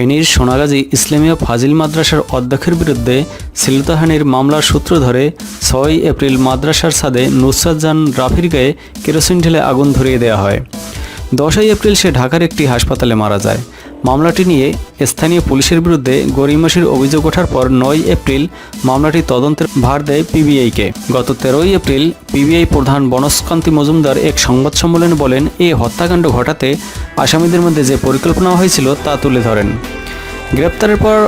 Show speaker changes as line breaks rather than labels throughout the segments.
ফেনীর সোনাগাজী ইসলামীয় ফাজিল মাদ্রাসার অধ্যক্ষের বিরুদ্ধে সিলতাহানির মামলার সূত্র ধরে ছয় এপ্রিল মাদ্রাসার সাদে নুসরাত জান রাফির গায়ে কেরোসিন ঢেলে আগুন ধরিয়ে দেওয়া হয়। দশই এপ্রিল সে ঢাকার একটি হাসপাতালে মারা যায়। মামলাটি নিয়ে স্থানীয় পুলিশের বিরুদ্ধে গরিমাসির অভিযোগ ওঠার পর নয় এপ্রিল মামলাটি তদন্তের ভার দেয় পিবিআইকে। গত তেরোই এপ্রিল পিবিআই প্রধান বনস্কান্তি মজুমদার এক সংবাদ সম্মেলনে বলেন এই হত্যাকাণ্ড ঘটাতে আসামিদের মধ্যে যে পরিকল্পনা হয়েছিল তা তুলে ধরেন। গ্রেপ্তারের পর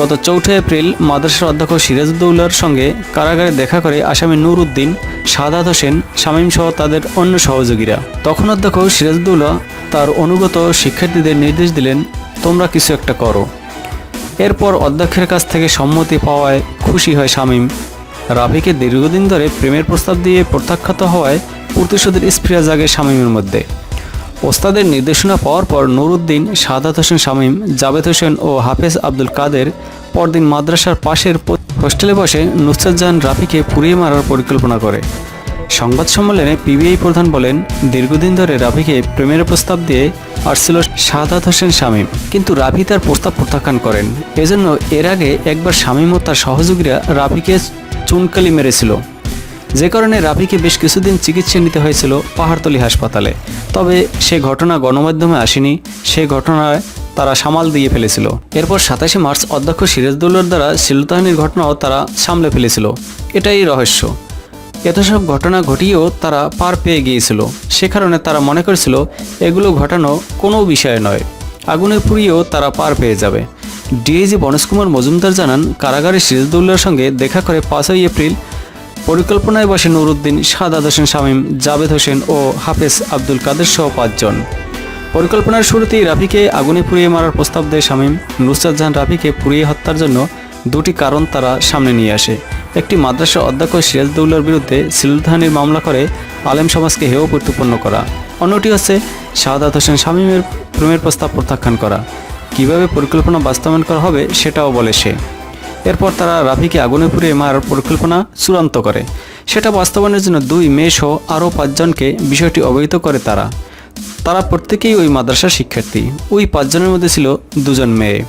গত চৌঠা এপ্রিল মাদ্রাসার অধ্যক্ষ সিরাজউদ্দৌলার সঙ্গে কারাগারে দেখা করে আসামি নূর উদ্দিন সাদাত হোসেন, শামীম সহ তাদের অন্য সহযোগীরা। তখন অধ্যক্ষ সিরাজউদ্দৌলা তার অনুগত শিক্ষার্থীদের নির্দেশ দিলেন, তোমরা কিছু একটা করো। এরপর অধ্যক্ষের কাছ থেকে সম্মতি পাওয়ায় খুশি হয় শামীম। রাফিকে দীর্ঘদিন ধরে প্রেমের প্রস্তাব দিয়ে প্রত্যাখ্যাত হওয়ায় প্রতিশোধের স্প্রিয়া জাগে শামীমের মধ্যে। ওস্তাদের নির্দেশনা পাওয়ার পর নুরুদ্দিন, সাদাত হোসেন শামীম, জাবেদ হোসেন ও হাফেজ আব্দুল কাদের পরদিন মাদ্রাসার পাশের হোস্টেলে বসে নুসরাত জাহান রাফিকে পুড়িয়ে মারার পরিকল্পনা করে। সংবাদ সম্মেলনে পিবিআই প্রধান বলেন, দীর্ঘদিন ধরে রাভিকে প্রেমের প্রস্তাব দিয়ে আসছিল সাদাত হোসেন শামীম। কিন্তু রাভি তার প্রস্তাব প্রত্যাখ্যান করেন। এজন্য এর আগে একবার শামীম ও তার সহযোগীরা রাভিকে চুনকালি মেরেছিল। যে কারণে রাফিকে বেশ কিছুদিন চিকিৎসা নিতে হয়েছিল পাহাড়তলি হাসপাতালে। তবে সে ঘটনা গণমাধ্যমে আসেনি, সে ঘটনায় তারা সামাল দিয়ে ফেলেছিল। এরপর সাতাশে মার্চ অধ্যক্ষ সিরাজদৌল্লার দ্বারা শিলতাহানির ঘটনাও তারা সামলে ফেলেছিল। এটাই রহস্য। এত সব ঘটনা ঘটিয়েও তারা পার পেয়ে গিয়েছিল। সে কারণে তারা মনে করেছিল, এগুলো ঘটানো কোনো বিষয় নয়। আগুনে পুড়িয়েও তারা পার পেয়ে যাবে। ডিআইজি বনজ কুমার মজুমদার জানান, কারাগারে সিরাজদৌল্লার সঙ্গে দেখা করে পাঁচই এপ্রিল পরিকল্পনায় বসে নুরুদ্দিন, সাদাত হোসেন শামীম জাবেদ হোসেন ও হাফেজ আব্দুল কাদের সহ পাঁচজন। পরিকল্পনার শুরুতেই রাফিকে আগুনে পুড়িয়ে মারার প্রস্তাব দেয় শামীম। নুসরাত জাহান রাফিকে পুড়িয়ে হত্যার জন্য দুটি কারণ তারা সামনে নিয়ে আসে। একটি মাদ্রাসা অধ্যক্ষ সিরাজদৌল্লার বিরুদ্ধে সিলধানির মামলা করে আলেম সমাজকে হেয় প্রতিপন্ন করা। অন্যটি হচ্ছে শাহাদাত হোসেন শামীমের প্রেমের প্রস্তাব প্রত্যাখ্যান করা। কীভাবে পরিকল্পনা বাস্তবায়ন করা হবে সেটাও বলে সে। এরপর তারা রাফিকে আগুনে পুড়িয়ে মারার পরিকল্পনা চূড়ান্ত করে। সেটা বাস্তবায়নের জন্য দুই মেয়ে সহ আরও পাঁচজনকে বিষয়টি অবহিত করে তারা। তারা প্রত্যেকেই ওই মাদ্রাসার শিক্ষার্থী। ওই পাঁচজনের মধ্যে ছিল দুজন মেয়ে।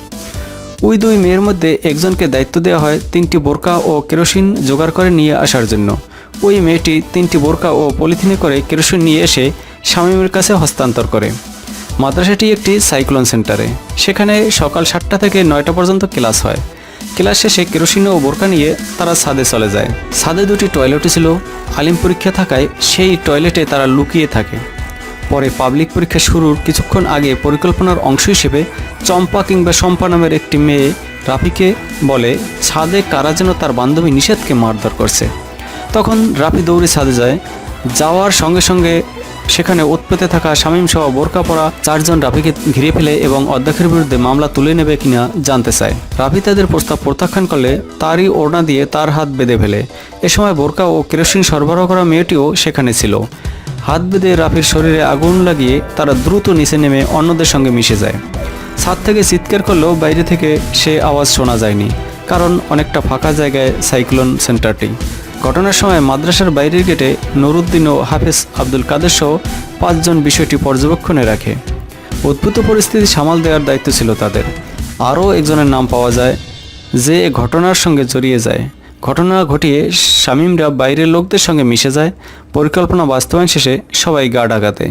ওই দুই মেয়ের মধ্যে একজনকে দায়িত্ব দেওয়া হয় তিনটি বোরকা ও কেরোসিন জোগাড় করে নিয়ে আসার জন্য। ওই মেয়েটি তিনটি বোরকা ও পলিথিনে করে কেরোসিন নিয়ে এসে শামীমের কাছে হস্তান্তর করে। মাদ্রাসাটি একটি সাইক্লোন সেন্টারে। সেখানে সকাল সাতটা থেকে নয়টা পর্যন্ত ক্লাস হয়। ক্লাস শেষে কেরোসিন ও বোরকা নিয়ে তারা ছাদে চলে যায়। ছাদে দুটি টয়লেটও ছিল। আলিম পরীক্ষা থাকায় সেই টয়লেটে তারা লুকিয়ে থাকে। পরে পাবলিক পরীক্ষা শুরুর কিছুক্ষণ আগে পরিকল্পনার অংশ হিসেবে চম্পা কিংবা শম্পা নামের একটি মেয়ে রাফিকে বলে, ছাদে কারা যেন তার বান্ধবী নিষেধকে মারধর করছে। তখন রাফি দৌড়ে ছাদে যায়। যাওয়ার সঙ্গে সঙ্গে সেখানে উৎপেতে থাকা শামীম সহ বোরকা পরা চারজন রাফিকে ঘিরে ফেলে এবং অধ্যক্ষের বিরুদ্ধে মামলা তুলে নেবে কিনা জানতে চায়। রাফি তাদের প্রস্তাব প্রত্যাখ্যান করলে তারই ওড়না দিয়ে তার হাত বেঁধে ফেলে। এ সময় বোরকা ও কেরোসিন সরবরাহ করা মেয়েটিও সেখানে ছিল। হাত বেঁধে রাফির শরীরে আগুন লাগিয়ে তারা দ্রুত নিচে নেমে অন্যদের সঙ্গে মিশে যায়। ছাদ থেকে চিৎকার করলেও বাইরে থেকে সে আওয়াজ শোনা যায়নি, কারণ অনেকটা ফাঁকা জায়গায় সাইক্লোন সেন্টারটি। ঘটনার সময় মাদ্রাসার বাইরের গেটে নুরুদ্দিন ও হাফেজ আব্দুল কাদের সহ পাঁচজন বিষয়টি পর্যবেক্ষণে রাখে। উদ্ভূত পরিস্থিতি সামাল দেওয়ার দায়িত্ব ছিল তাদের। আরও একজনের নাম পাওয়া যায়, যে ঘটনার সঙ্গে জড়িয়ে যায়। ঘটনা ঘটিয়ে শামীমরা বাইরের লোকদের সঙ্গে মিশে যায়। পরিকল্পনা বাস্তবায়ন শেষে সবাই গা ডাকাতে।